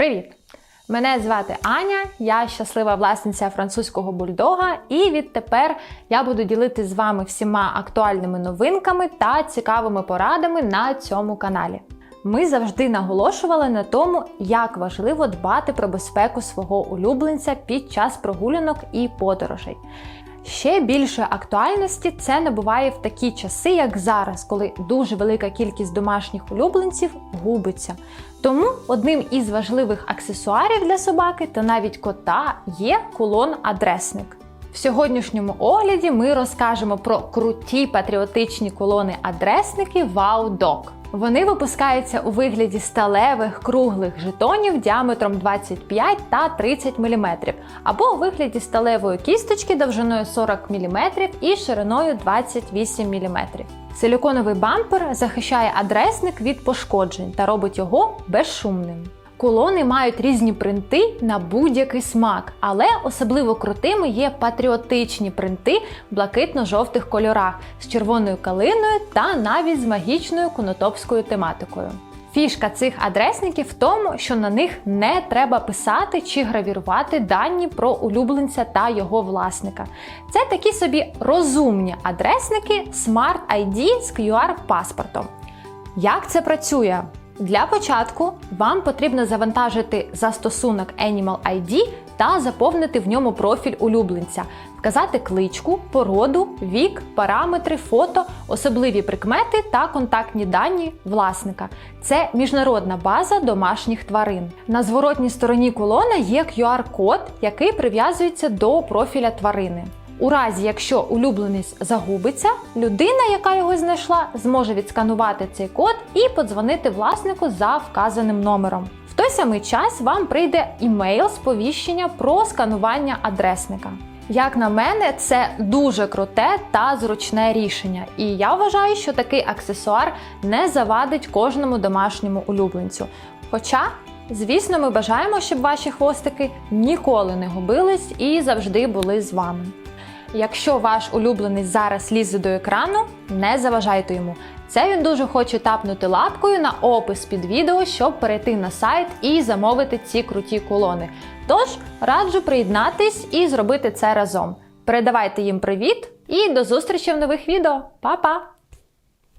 Привіт! Мене звати Аня, я щаслива власниця французького бульдога, і відтепер я буду ділитися з вами всіма актуальними новинками та цікавими порадами на цьому каналі. Ми завжди наголошували на тому, як важливо дбати про безпеку свого улюбленця під час прогулянок і подорожей. Ще більше актуальності це набуває в такі часи, як зараз, коли дуже велика кількість домашніх улюбленців губиться. Тому одним із важливих аксесуарів для собаки та навіть кота є кулон-адресник. В сьогоднішньому огляді ми розкажемо про круті патріотичні колони-адресники Dog. Вони випускаються у вигляді сталевих круглих жетонів діаметром 25 та 30 мм, або у вигляді сталевої кісточки довжиною 40 мм і шириною 28 мм. Силіконовий бампер захищає адресник від пошкоджень та робить його безшумним. Кулони мають різні принти на будь-який смак, але особливо крутими є патріотичні принти в блакитно-жовтих кольорах з червоною калиною та навіть з магічною конотопською тематикою. Фішка цих адресників в тому, що на них не треба писати чи гравірувати дані про улюбленця та його власника. Це такі собі розумні адресники Smart ID з QR-паспортом. Як це працює? Для початку вам потрібно завантажити застосунок Animal ID та заповнити в ньому профіль улюбленця, вказати кличку, породу, вік, параметри, фото, особливі прикмети та контактні дані власника. Це міжнародна база домашніх тварин. На зворотній стороні колона є QR-код, який прив'язується до профіля тварини. У разі, якщо улюбленець загубиться, людина, яка його знайшла, зможе відсканувати цей код і подзвонити власнику за вказаним номером. В той самий час вам прийде імейл сповіщення про сканування адресника. Як на мене, це дуже круте та зручне рішення, і я вважаю, що такий аксесуар не завадить кожному домашньому улюбленцю. Хоча, звісно, ми бажаємо, щоб ваші хвостики ніколи не губились і завжди були з вами. Якщо ваш улюблений зараз лізе до екрану, не заважайте йому. Це він дуже хоче тапнути лапкою на опис під відео, щоб перейти на сайт і замовити ці круті колони. Тож раджу приєднатись і зробити це разом. Передавайте їм привіт і до зустрічі в нових відео. Па-па!